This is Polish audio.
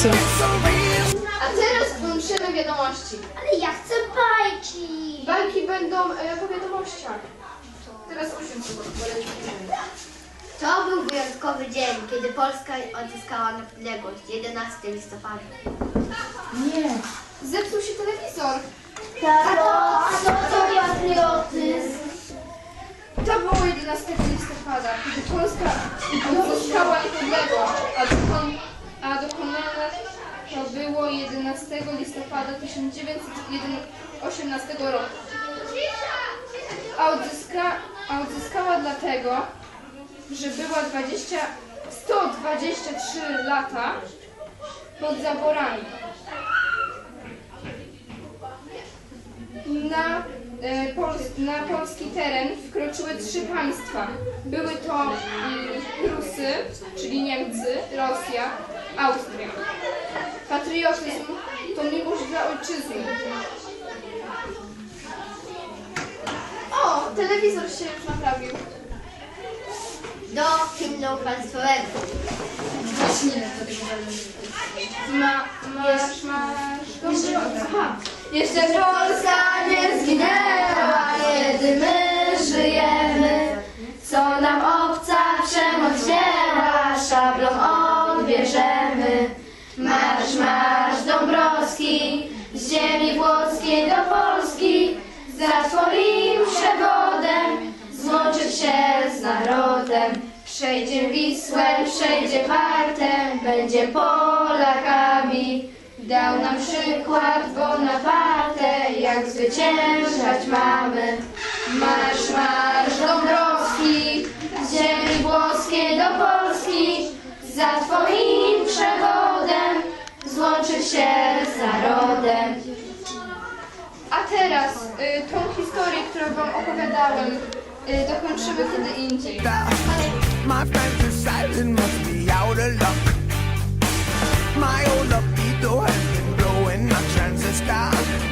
A teraz włączymy wiadomości. Ale ja chcę bajki. Bajki będą e, po wiadomościach. Teraz usiądź sobie, bo. To był wyjątkowy dzień, kiedy Polska odzyskała niepodległość 11 listopada. Nie. Zepsuł się telewizor. Tato, to ja patriotyzm? To było 11 listopada, kiedy Polska odzyskała niepodległość. 11 listopada 1918 roku. A, odzyska, a odzyskała dlatego, że była 20, 123 lata pod zaborami. Na, e, Pols- na polski teren wkroczyły trzy państwa. Były to Prusy, czyli Niemcy, Rosja, Austria. Patriotyzm to miłość dla ojczyzny. O, telewizor się już naprawił. Do hymnu państwowego. Ma, masz, masz, aha. Jeszcze Polska nie zginęła, kiedy my żyjemy. Co nam obca przemoc wzięła, szablą odbierzemy. Marsz, marsz Dąbrowski, z ziemi włoskiej do Polski, za twoim przewodem złączyć się z narodem. Przejdzie Wisłę, przejdzie Wartę, będzie Polakami. Dał nam przykład Bonaparte, jak zwyciężać mamy. Marsz, marsz Dąbrowski, z ziemi włoskiej do Polski, za twoim przewodem złączyć się z narodem. A teraz y, tą historię, którą wam opowiadałem, y, dokończymy kiedy indziej. My friends must be out of luck.